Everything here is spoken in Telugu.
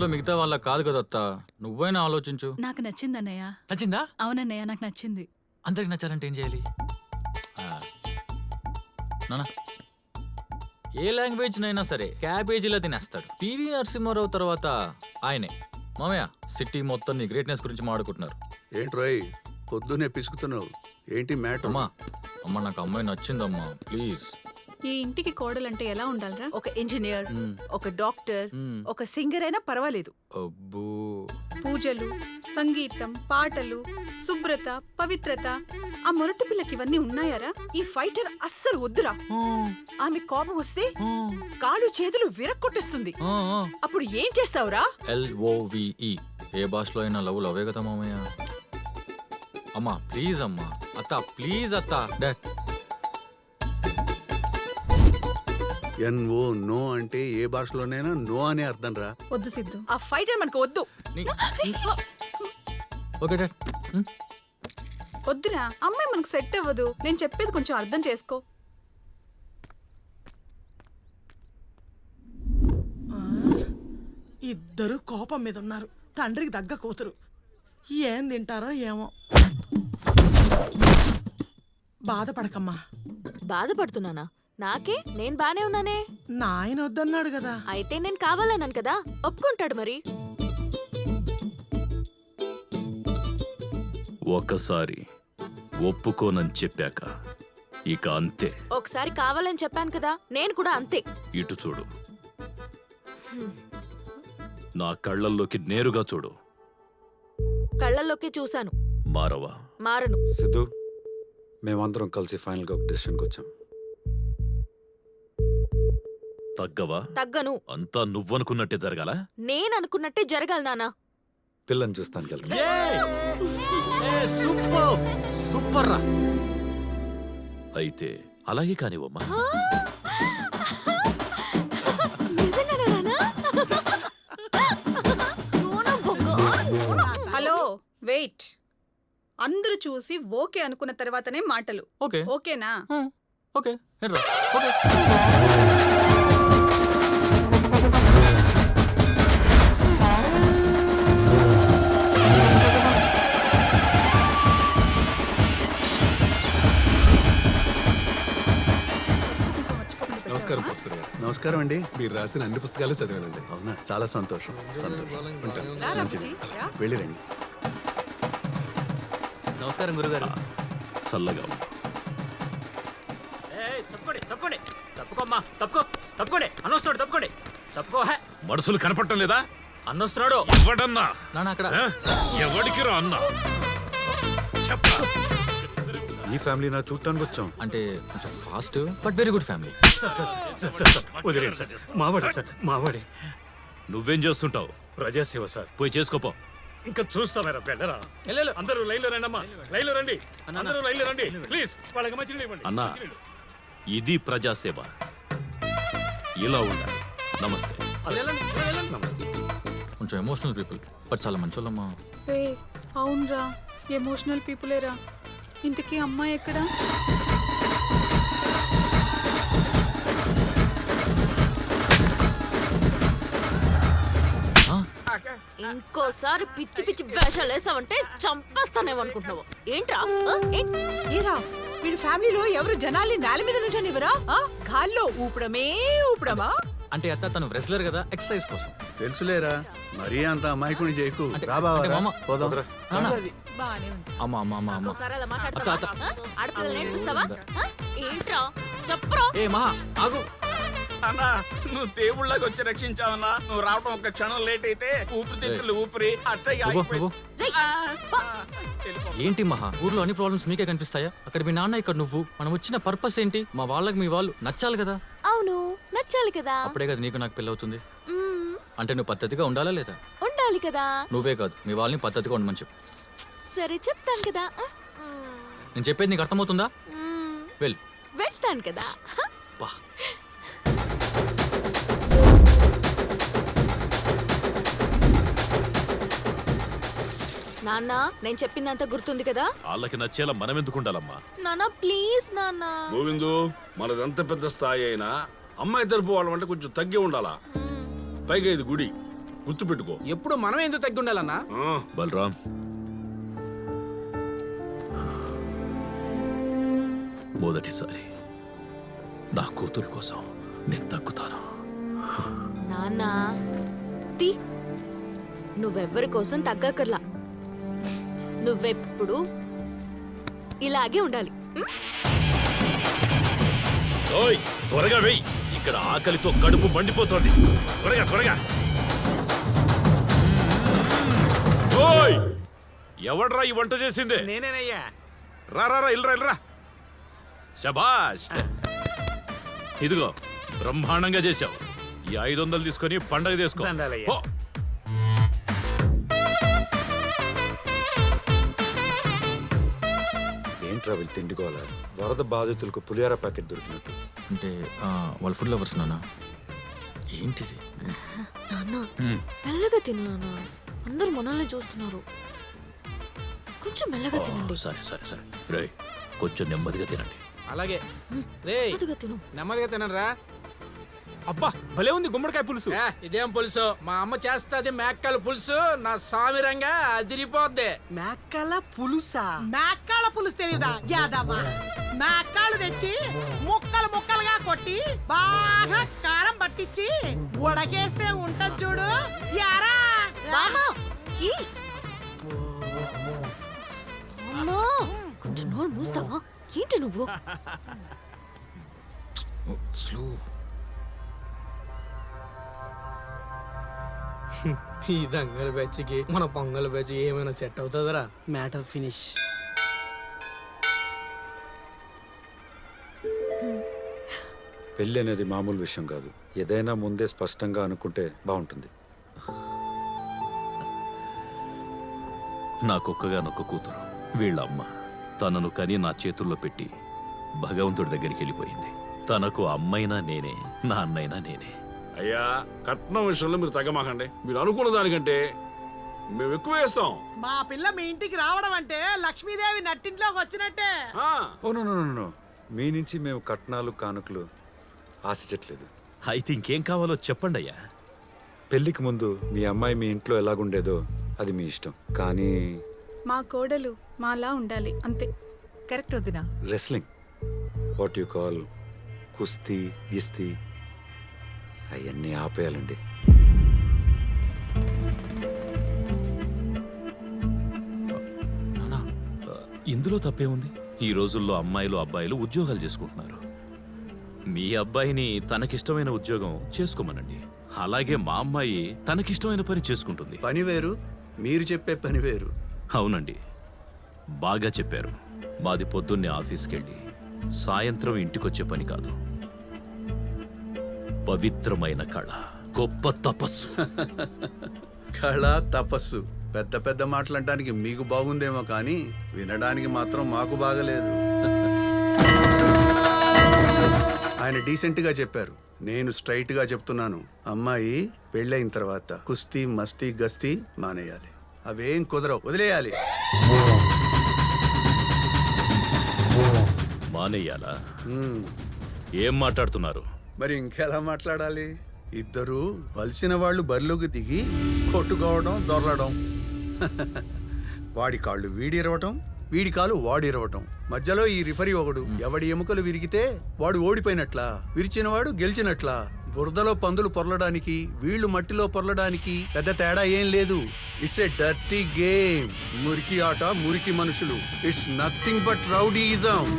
ఇంట్లో మిగతా వాళ్ళ కాదు కదా అత్త? నువ్వైనా ఆలోచించు. నాకు నచ్చింది అన్నయ్య నచ్చిందా? అవునన్నయ్య నాకు నచ్చింది. అందరికి నచ్చాలంటే ఏం చేయాలి? నానా. ఏ లాంగ్వేజ్ నైనా సరే క్యాబేజీలో తినేస్తాడు. పివి నరసింహారావు తర్వాత ఆయనే. మామయ్య సిటీ మొత్తం నీ గ్రేట్నెస్ గురించి మాట్లాడుకుంటున్నారు ఏంట్రోయ్ పొద్దునే పిసుకుతున్నావు. ఏంటి మ్యాటర్? అమ్మా అమ్మ నాకు అమ్మాయి నచ్చిందమ్మా. ప్లీజ్. ఈ ఇంటికి కోడలంటే ఎలా ఉండాలిరా? ఒక ఇంజనీర్. ఒక డాక్టర్. ఒక సింగర్ అయినా పర్వాలేదు. అబ్బో. పూజలు సంగీతం పాటలు శుభ్రత పవిత్రత ఆ మొరటి పిల్లకి ఇవన్నీ ఉన్నాయారా? ఈ ఫైటర్ అస్సలు వద్దురా. ఆమె కోపం వస్తే కాళ్ళు చేతులు విరక్కొట్టేస్తుంది. అప్పుడు ఏం చేస్తావురా? ఎల్ఓవిఈ ఏ భాషలో అయినా లవ్ లవే కదా మామయ్య? అమ్మా ప్లీజ్ అమ్మా. అత్త ప్లీజ్ అత్త. డాడ్ ఎన్ఓ నో అంటే ఏ భాషలోనైనా నో అనే అర్థం రా. వద్దు సిద్ధు. ఆ ఫైటర్ మనకు వద్దు. Okay dad? వద్దురా అమ్మాయి మనకు సెట్ అవ్వదు. నేను చెప్పేది కొంచెం అర్థం చేసుకో. ఇద్దరు కోపం మీద ఉన్నారు. తండ్రికి దగ్గ కూతురు. ఏం తింటారో ఏమో. బాధపడకమ్మా. బాధపడుతున్నానా? నాకే? నేను బానే ఉన్నానే. నాయన వద్దన్నాడు కదా. అయితే నేను కావాలన్నాను కదా. ఒప్పుకుంటాడు మరి. ఒకసారి ఒప్పుకోనని చెప్పాక ఇక అంతే. ఒకసారి కావాలని చెప్పాను కదా. నేను కూడా అంతే. ఇటు చూడు. నా కళ్ళల్లోకి నేరుగా చూడు. కళ్ళల్లోకి చూశాను. మారవా? మారను. సిద్ధు మేమందరం కలిసి ఫైనల్గా ఒక డెసిషన్కి వచ్చాం తగ్గవా? తగ్గను. అంతా నువ్వనుకున్నట్టే జరగాల? నేను అనుకున్నట్టే జరగాలి నానా పిల్లని చూస్తానికి వెళ్తాం సూపర్ సూపర్! రా అయితే అలాగే నూనె. Hello wait. అందరూ చూసి ఓకే అనుకున్న తర్వాతనే మాటలు. ఓకే. ఓకేనా. ఓకే. ఓకే. నమస్కారం ప్రొఫెసర్ గారు. నమస్కారం అండి. మీరు రాసిన అన్ని పుస్తకాలు చదివానండి. అవునా? చాలా సంతోషం. సంతోషం. ఉంటాను మంచిది. వెళ్ళిరండి నమస్కారం గురుగారు. చల్లగా. తప్పుకోండి తప్పుకోండి. తప్పుకోమ్మా తప్పుకో తప్పుకోండి. అన్నొస్తున్నాడు తప్పుకోండి. తప్పుకో హే. మనుషులు కనపడటం లేదా? అన్నొస్తున్నాడు ఎవడన్నా? నాన్న అక్కడ? ఎవడికి రా అన్నా? ఈ ఫ్యామిలీ నా చూడటానికి వచ్చాం. అంటే కొంచెం fast but very good family. వదిలేండి సార్ మావాడే సార్ మావాడే. నువ్వేం చేస్తుంటావు? ప్రజాసేవ సార్. పోయి చేసుకోపో. ఇంకా చూస్తామేరా పెళ్ళరా అందరూ లైన్లో రండి అమ్మా లైన్లో రండి. అందరూ లైన్లో రండి. ప్లీజ్ వాళ్ళకి మంచి ఇవ్వండి. అన్నా. ఇది ప్రజాసేవ. ఇలా ఉండాలి. నమస్తే. నమస్తే. కొంచెం ఎమోషనల్ పీపుల్ బట్ చాలా మంచోళ్ళమ్మా. రే అవునరా. ఎమోషనల్ పీపులేరా ఇంతకీ అమ్మాయి ఎక్కడా? ఇంకోసారి పిచ్చి పిచ్చి వేషాలు వేసావంటే చంపేస్తానేమో అనుకుంటున్నావు ఏంట్రా? ఏరా వీడి ఫ్యామిలీలో ఎవరు జనాల్ని నేల మీద నుంచోనివ్వరా ఆ? గాల్లో ఊపడమే ఊపడమా? అంటే అత్త తను రెస్లర్ కదా ఎక్సర్సైజ్ కోసం. తెలుసులేరా మరీ అంత అమాయకుని చేయకు. అంటే- రా బావా అంటే రా. మామ- పోదాం. నాన్న. బానే ఉంది. అమ్మ అమ్మ అమ్మ అమ్మ. ఇంకోసారి అలా అత్త, మాట్లాడతావా? ఆ? ఆడపిల్లలు నేర్పిస్తావా ఆ? ఏంట్రా? చెప్పరా? ఏ మహా ఆగు. అన్నా నువ్వు దేవుళ్ళకి వచ్చి రక్షించావన్నా. నువ్వు రావడం ఒక క్షణం లేట్ అయితే ఊపిరితిత్తులు ఊపిరి అట్టే నువ్వు నువ్వు ఏంటి మహా? ఊర్లో అన్ని ప్రాబ్లమ్స్ మీకే కనిపిస్తాయా? అక్కడ మీ నాన్న ఇక్కడ నువ్వు. మనం వచ్చిన పర్పస్ ఏంటి? మా వాళ్ళకి మీ వాళ్ళు నచ్చాలి కదా? అవును నచ్చాలి కదా. అప్పుడే కదా నీకు నాకు పెళ్ళి అవుతుంది. మ్మ్, అంటే నువ్వు పద్ధతిగా ఉండాలా లేదా? ఉండాలి కదా. నువ్వే కాదు మీ వాళ్ళని పద్ధతిగా ఉండమని చెప్పు. సరే చెప్తాను కదా? మ్మ్, నేను చెప్పేది నీకు అర్థమవుతుందా? మ్మ్, వెళ్ళు. వెళ్తాను కదా? బా. నాన్న నేను చెప్పిందంతా గుర్తుంది కదా? వాళ్ళకి నచ్చేలా మనం ఎందుకు ఉండాలమ్మా నాన్న ప్లీజ్ నాన్న. గోవిందు మనదెంత పెద్ద స్థాయి అయినా అమ్మాయి తరపు వాళ్ళం అంటే కొంచెం తగ్గి ఉండాలా? పైగా ఇది గుడి. గుర్తుపెట్టుకో. ఎప్పుడు మనం ఎందుకు తగ్గి ఉండాలన్నా? ఆ, బలరాం. మొదటిసారి నా కూతురు కోసం నేను తగ్గుతాను? నాన్న తీ. నువ్వెవ్వరి కోసం తగ్గకర్లా నువ్వెప్పుడు ఇలాగే ఉండాలి? ఓయ్ త్వరగా వెయ్యి ఇక్కడ ఆకలితో కడుపు మండిపోతోంది. త్వరగా త్వరగా. ఓయ్ ఎవడ్రా ఈ వంట చేసిందే? నేనేనయ్యా. రా రా రా ఇల్రా ఇల్రా శబాష్ ఇదిగో బ్రహ్మాండంగా చేశావు. ఈ ఐదు వందలు తీసుకొని పండగ చేసుకో. దండాలయ్య. పో. ఏంట్రా వీళ్ళు తిండికోవాలా? వరద బాధితులకు పులిహార ప్యాకెట్ దొరికినట్టు. అంటే ఆ, వాళ్ళ ఫుడ్ లవర్స్ నాన్న ఏంటిది నాన్న మెల్లగా తిను నాన్న. అందరూ మనల్ని చూస్తున్నారు. కొంచెం మెల్లగా తినండి. సరే సరే సరే. రే కొంచెం నెమ్మదిగా తినండి. అలాగే. రే మెల్లగా తిను. నెమ్మదిగా తినరా అబ్బా భలే ఉంది గుమ్మడికాయ పులుసు. ఇదేం పులుసు? మా అమ్మ చేస్తాది మేక్కల పులుసు నా సామిరంగా అదిరిపోద్ది. మేకల పులుసా? మేకాల పులుసు తెలియదా యాదవ్వా. మేకాలు తెచ్చి ముక్కలు ముక్కలుగా కొట్టి బాగా కారం పట్టించి ఉడకేస్తే ఉంటది చూడు. యారా? బామా ఈ అమ్మా కొంచెం నోరు మూస్తావా? ఏంటి నువ్వు? స్లో. ఈ దంగల బెచ్చకి మన పొంగల్ బెచ్చ ఏమైనా సెట్ అవుతుందిరా? Matter finish. పెళ్ళి అనేది మామూలు విషయం కాదు. ఏదైనా ముందే స్పష్టంగా అనుకుంటే బాగుంటుంది. నాకొక్కగానొక్క కూతురు. వీళ్ళ అమ్మ తనను కని నా చేతుల్లో పెట్టి భగవంతుడి దగ్గరికి వెళ్ళిపోయింది. తనకు అమ్మైనా నేనే నా అన్నైనా నేనే. అయ్యా కట్నం విషయంలో మీరు తగ్గమాకండి. మీరు అనుకున్న దానికంటే మేము ఎక్కువ వేస్తాం. మా పిల్ల మీ ఇంటికి రావడం అంటే లక్ష్మీదేవి నట్టింట్లోకి వచ్చినట్టే. ఆ, oh no no no, no. మీ నుంచి మేము కట్నాలు కానుకలు ఆశించట్లేదు. అయితే ఇంకేం కావాలో చెప్పండి అయ్యా. పెళ్ళికి ముందు మీ అమ్మాయి మీ ఇంట్లో ఎలాగుండేదో అది మీ ఇష్టం. కానీ మా కోడలు మాలా ఉండాలి అంతే. కరెక్ట్ వదినా? రెస్లింగ్. వాట్ యు కాల్ కుస్తీ గిస్తీ అవన్నీ ఆపేయాలండి. ఇందులో తప్పే ఉంది ఈ రోజుల్లో అమ్మాయిలు అబ్బాయిలు ఉద్యోగాలు చేసుకుంటున్నారు. మీ అబ్బాయిని తనకిష్టమైన ఉద్యోగం చేసుకోమనండి. అలాగే మా అమ్మాయి తనకిష్టమైన పని చేసుకుంటుంది. పని వేరు మీరు చెప్పే పని వేరు. అవునండి. బాగా చెప్పారు. మాది పొద్దున్నే ఆఫీస్కి వెళ్ళి సాయంత్రం ఇంటికొచ్చే పని కాదు. పవిత్రమైన కళ. గొప్ప తపస్సు. కళ తపస్సు. పెద్ద పెద్ద మాటలంటానికి మీకు బాగుందేమో కానీ వినడానికి మాత్రం మాకు బాగలేదు. ఆయన డీసెంట్గా చెప్పారు. నేను స్ట్రైట్గా చెప్తున్నాను. అమ్మాయి పెళ్ళైన తర్వాత కుస్తీ మస్తీ గస్తీ మానేయాలి. అవేం కుదరవు. వదిలేయాలి. మానేయాలా? ఏం మాట్లాడుతున్నారు? మరి ఇంకెలా మాట్లాడాలి? ఇద్దరు వలసిన వాళ్ళు బరిలోకి దిగి కొట్టుకోవడం దొరలడం. వాడి కాళ్ళు వీడిరవటం వీడి కాలు వాడిరవటం. మధ్యలో ఈ రిఫరీ ఒకడు ఎవడి ఎముకలు విరిగితే వాడు ఓడిపోయినట్లా విరిచినవాడు గెలిచినట్లా. బురదలో పందులు పొరలడానికి వీళ్ళు మట్టిలో పొరలడానికి పెద్ద తేడా ఏం లేదు. ఇట్స్ ఎ డర్టీ గేమ్ మురికి ఆట మురికి మనుషులు. It's nothing but rowdyism